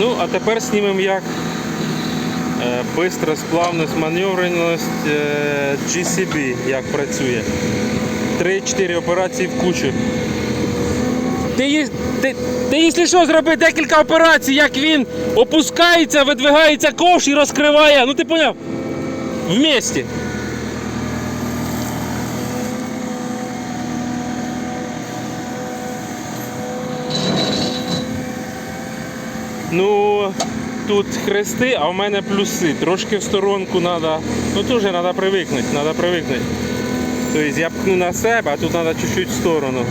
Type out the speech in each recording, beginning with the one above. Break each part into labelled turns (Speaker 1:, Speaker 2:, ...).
Speaker 1: Ну, а тепер знімемо як е, бистра сплавність, маневреність е, GCB, як працює. 3-4 операції в кучу. Ти, ти, ти якщо що, зроби декілька операцій, як він опускається, видвигається ковш і розкриває. Ну ти поняв? Вместе. Ну, тут хрести, а в мене плюси. Трошки в сторонку треба. Ну теж треба привикнути, треба привикнути. Тобто я пхну на себе, а тут треба чуть-чуть в сторону.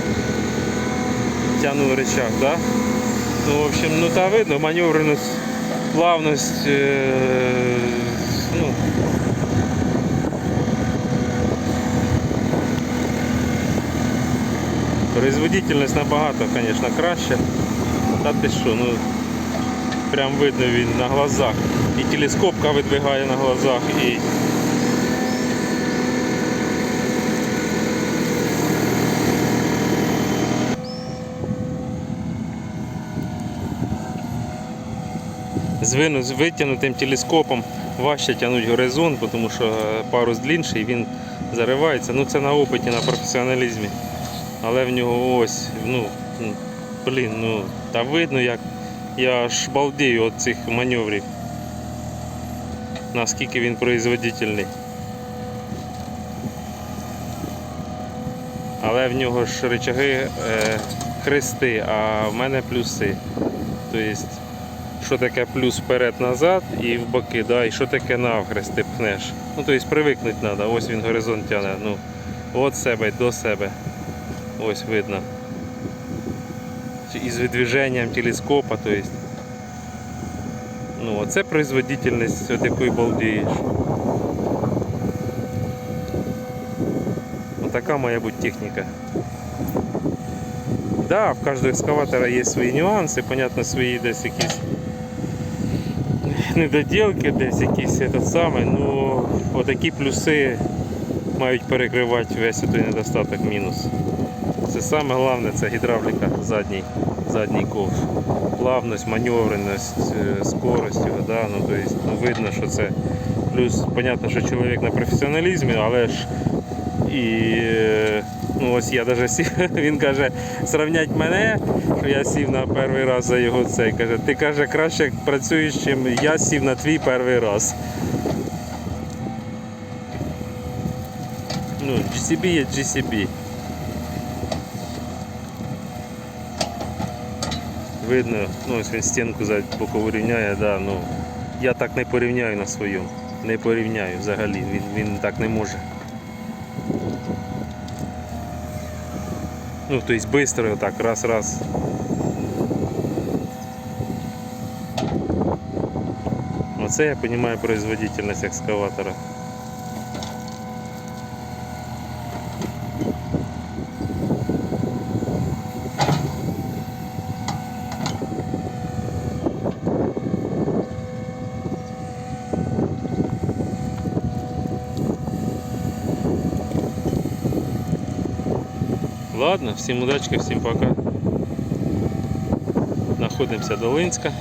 Speaker 1: Тяну рычаг, да? Ну, в общем, ну та видно, маневреність, плавність. Е- ну, Производительність набагато, звісно, краще. Та ти що, ну прям видно він на глазах. І телескопка видвигає на глазах, і з витягнутим телескопом важче тягнути горизонт, тому що е, парус длінший, він заривається. Ну це на опиті, на професіоналізмі. Але в нього ось, ну, блін, ну, та видно, як я аж балдію від цих маневрів. Наскільки він производительний. Але в нього ж рычаги е, хрести, а в мене плюси. Тобто, що таке плюс вперед-назад і в боки, да, і що таке навхрест ти пхнеш. Ну, тобто привикнути треба, ось він горизонт тягне. Ну, від себе до себе. Ось видно. Чи Із видвіженням телескопа, то есть. Ну, оце производительність, от якої балдієш. Отака має бути техніка. Да, в кожного екскаватора є свої нюанси, понятно, свої десь якісь недоділки, десь якісь этот самий, ну отакі плюси мають перекривати весь той недостаток мінус. Це саме головне це гідравліка задній, задній ковш. Плавність, маневреність, е, скорость да? ну, то ну, видно, що це. Плюс, понятно, що чоловік на професіоналізмі, але ж і ну, ось я даже сів, він каже, сравнять мене, що я сів на перший раз за його цей. Каже, ти каже, краще працюєш, чим я сів на твій перший раз. Ну, GCB є GCB. Видно, ну ось він стінку за бокову рівняє, да, ну, я так не порівняю на своєму. Не порівняю взагалі, він, він так не може. Ну, то есть быстро вот так, раз-раз. Оце я понимаю производительность экскаватора. Ладно, всім удачки, всім пока. Знаходимося до Линська.